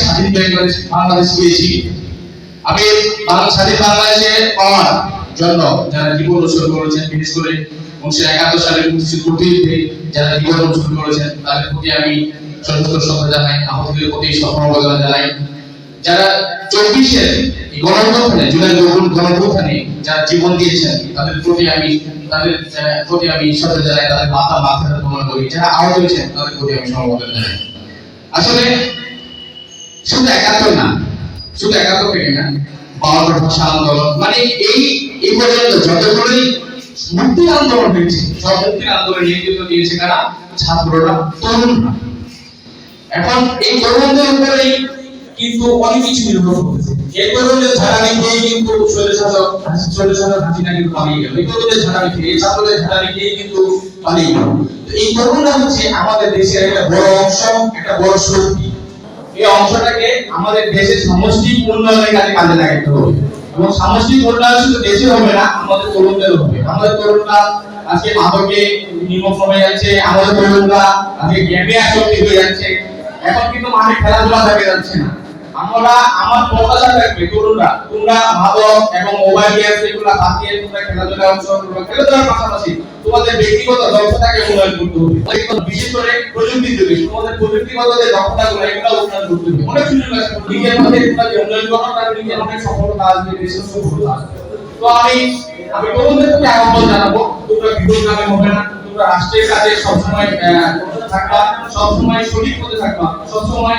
স্বাধীন বাংলাদেশ বাংলাদেশ পেয়েছি। আমি বাংলা স্বাধীন বাংলাদেশে পাওয়ার জন্য যারা জীবন উৎসর্গ করেছেন, বিশেষ করে উনিশশো একাত্তর সালে মুক্তিযুদ্ধ করতে যারা জীবন উৎসর্গ করেছেন, তাদের প্রতি আমি সশস্ত্র শ্রদ্ধা জানাই, আহতদের প্রতি সমবেদনা জানাই। যারা চব্বিশের গণঅভ্যুত্থানে, জুলাই গণঅভ্যুত্থানে যারা জীবন দিয়েছেন, তাদের প্রতি আমি, তাদের প্রতি আমি শ্রদ্ধা জানাই, তাদের মাথা মাথা প্রমাণ করি। যারা আহত হয়েছেন, তাদের প্রতি আমি সমবেদনা জানাই। আসলে শুধু না ভাষা আন্দোলন। মানে এই এই পর্যন্ত আন্দোলন হয়েছে, সব আন্দোলন দিয়েছে কারা? ছাত্ররা, তরুণরা। এখন এই তরুণদের কিন্তু অনেক কিছু নির্ভর করতেছে। এই খেয়ে কিন্তু কিন্তু পালিয়ে গেল। এই খেয়ে এই ছাত্রদের খেয়ে কিন্তু পালিয়ে গেল। এই তরুণরা হচ্ছে আমাদের দেশের একটা বড় অংশ, একটা বড় শক্তি। এই অংশটাকে আমাদের দেশের উন্নয়নের কাজে কাজে লাগাতে হবে। এবং সামষ্টিক উন্নয়ন শুধু দেশে হবে না, আমাদের তরুণদের হবে। আমাদের তরুণরা আজকে মাদকে নিমগ্ন যাচ্ছে, আমাদের তরুণরা আজকে গেমে আসক্তি হয়ে যাচ্ছে। এখন কিন্তু মাঠে খেলাধুলা থাকে যাচ্ছে না। আমরা আমার প্রত্যাশা থাকবে, তরুণরা। তোমরা মাদক এবং মোবাইল গেমস এগুলো বাদ তোমরা খেলাধুলা অংশগ্রহণ করবে খেলাধুলার পাশাপাশি তোমাদের ব্যক্তিগত দক্ষতাকে উন্নয়ন করতে হবে। বিশেষ করে প্রযুক্তি যুগে। তোমাদের প্রযুক্তিগত যে দক্ষতাগুলো, এগুলো উন্নয়ন করতে হবে। অনেক সুযোগ আছে। নিজের মধ্যে তোমরা যে উন্নয়ন করো তার নিজের অনেক সফলতা আসবে দেশের সফলতা আসবে। তো আমি আমি তরুণদের প্রতি আহ্বান জানাব, তোমরা নামে হবে না। তোমরা রাষ্ট্রের কাজে সবসময় থাকবা। সবসময় সঠিক পথে থাকবা। সবসময়